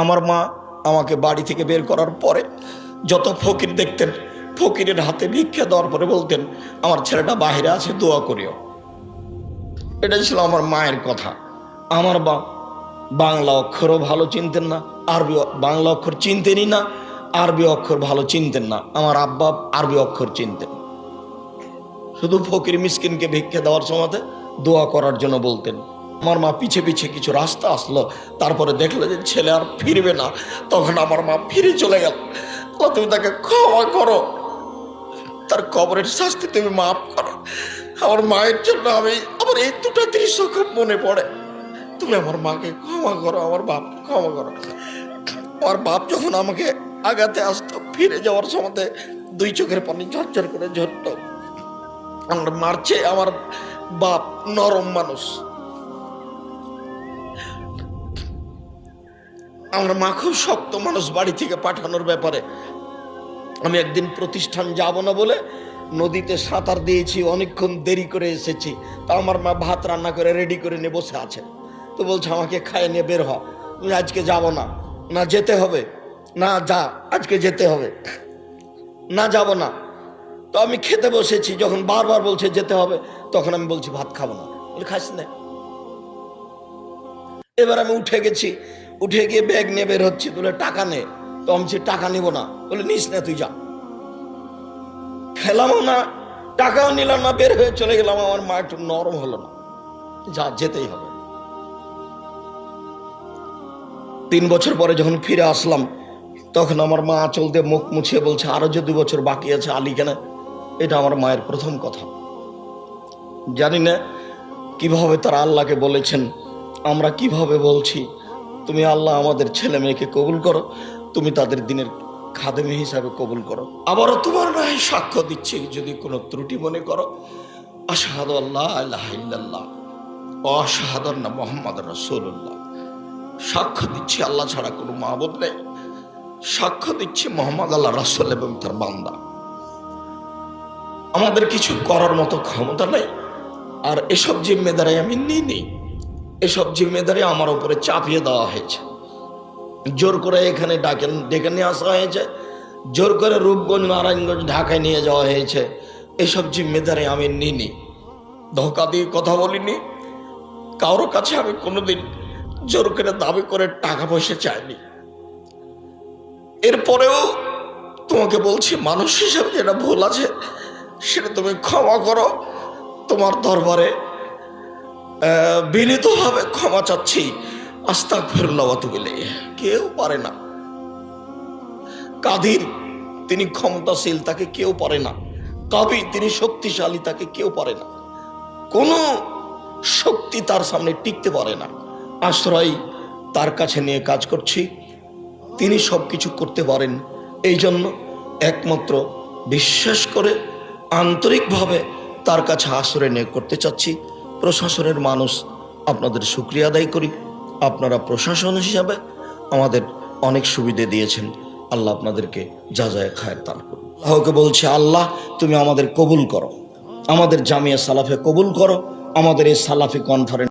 আমার মা আমাকে বাড়ি থেকে বের করার পরে যত ফকির দেখতেন, ফকিরের হাতে ভিক্ষা দেওয়ার পরে বলতেন, আমার ছেলেটা বাইরে আছে, দোয়া করিও। এটা ছিল আমার মায়ের কথা। আমার বা বাংলা অক্ষরও ভালো চিনতেন না, আরবি বাংলা অক্ষর চিনতেনই না, আরবি অক্ষর ভালো চিনতেন না। আমার আব্বা আরবি অক্ষর চিনতেন। শুধু ফকির মিসকিনকে ভিক্ষা দেওয়ার সময়তে দোয়া করার জন্য বলতেন। আমার মা পিছে পিছে কিছু রাস্তা আসলো, তারপরে দেখল যে ছেলে আর ফিরবে না। তখন আমার মা ফিরে চলে গেল। তুমি তাকে ক্ষমা করো। তার কবরের শাস্তি তুমি মাফ করো। আমার মায়ের জন্য আমি আমার এই দুটো দৃশ্য খুব মনে পড়ে। তুমি আমার মাকে ক্ষমা করো, আমার বাপকে ক্ষমা করো। আমার বাপ যখন আমাকে আগাতে আসতো, ফিরে যাওয়ার সময় দুই চোখের পানি ঝরঝর করে ঝরতো। আমার মারছে আমার বাপ নরম মানুষ। আমার মা খুব শক্ত মানুষ বাড়ি থেকে পাঠানোর ব্যাপারে। আমি একদিন প্রতিষ্ঠান যাব না বলে নদীতে সাঁতার দিয়েছি, অনেকক্ষণ দেরি করে এসেছি। তা আমার মা ভাত রান্না করে রেডি করে নিয়ে বসে আছে। তো বলছে, আমাকে খাইয়ে নিয়ে বের হ। আজকে যাব না। না, যেতে হবে। না, যা, আজকে যেতে হবে। না, যাব না। তো আমি খেতে বসেছি, যখন বারবার বলছে, যেতে হবে, তখন আমি বলছি, ভাত খাব না। খাস না। এবার আমি উঠে গেছি উঠে গিয়ে ব্যাগ নিয়ে বের হচ্ছে, বলে, টাকা নে। তো আমি টাকা নিব না। বলে, নিস না, তুই যা। খেলামও না, টাকাও নিলাম না, বের হয়ে চলে গেলাম। আমার মা একটু নরম হলো না। যা, যেতেই হবে। তিন বছর পরে যখন ফিরে আসলাম, তখন আমার মা চলতে মুখ মুছিয়ে বলছে, আরও যে দু বছর বাকি আছে, আলী কেন? এটা আমার মায়ের প্রথম কথা। জানি না কীভাবে তারা আল্লাহকে বলেছেন, আমরা কীভাবে বলছি তুমি আল্লাহ আমাদের ছেলে মেয়েকে কবুল করো, তুমি তাদের দিনের খাদেমি হিসাবে কবুল করো। আবারও তোমার নয় সাক্ষ্য দিচ্ছি, যদি কোনো ত্রুটি মনে করো, আশাহাদ আল্লাহ আল্লাহ ইল্লাল্লাহ অশাহাদ না মোহাম্মদ রসুল্লাহ সাক্ষ্য দিচ্ছি, আল্লাহ ছাড়া কোনো মাহবুদ নেই। সাক্ষ্য দিচ্ছি মোহাম্মদ আল্লাহ রাসুল এবং তার বান্দা। আমাদের কিছু করার মতো ক্ষমতা নেই, আর এসব জিম্মেদারি আমি নিই নি এসব জিম্মেদারি আমার উপরে চাপিয়ে দেওয়া হয়েছে। জোর করে এখানে ডাকেন ডেকে নিয়ে আসা হয়েছে। জোর করে রূপগঞ্জ, নারায়ণগঞ্জ, ঢাকায় নিয়ে যাওয়া হয়েছে। এসব জিম্মেদারি আমি নিইনি। ধোকা দিয়ে কথা বলিনি। কারোর কাছে আমি কোনোদিন জোর করে দাবি করে টাকা পয়সা চাইনি। এরপরেও তোমাকে বলছি, মানুষ হিসাবে যেটা ভুল আছে, সেটা তুমি ক্ষমা করো। তোমার দরবারে বিনীতভাবে ক্ষমা চাচ্ছি। আস্তাক ফেরুল্লাহ তুলে কেউ পারে না। কাদির, তিনি ক্ষমতাশীল, তাকে কেউ পারে না। কবি, তিনি শক্তিশালী, তাকে কেউ পারে না। কোনো শক্তি তার সামনে টিকতে পারে না। আশ্রয় তার কাছে নিয়ে কাজ করছি। তিনি সব কিছু করতে পারেন। এই জন্য একমাত্র বিশ্বাস করে আন্তরিকভাবে তার কাছে আশ্রয় নিয়ে করতে চাচ্ছি। প্রশাসনের মানুষ, আপনাদের সুক্রিয়া আদায় করি। আপনারা প্রশাসন হিসাবে আমাদের অনেক সুবিধে দিয়েছেন। আল্লাহ আপনাদেরকে যা যায় খায়ের তার করুন। আল্লাহকে বলছে, আল্লাহ, তুমি আমাদের কবুল করো। আমাদের জামিয়া সালাফে কবুল করো। আমাদের এই সালাফি কনফারেন্স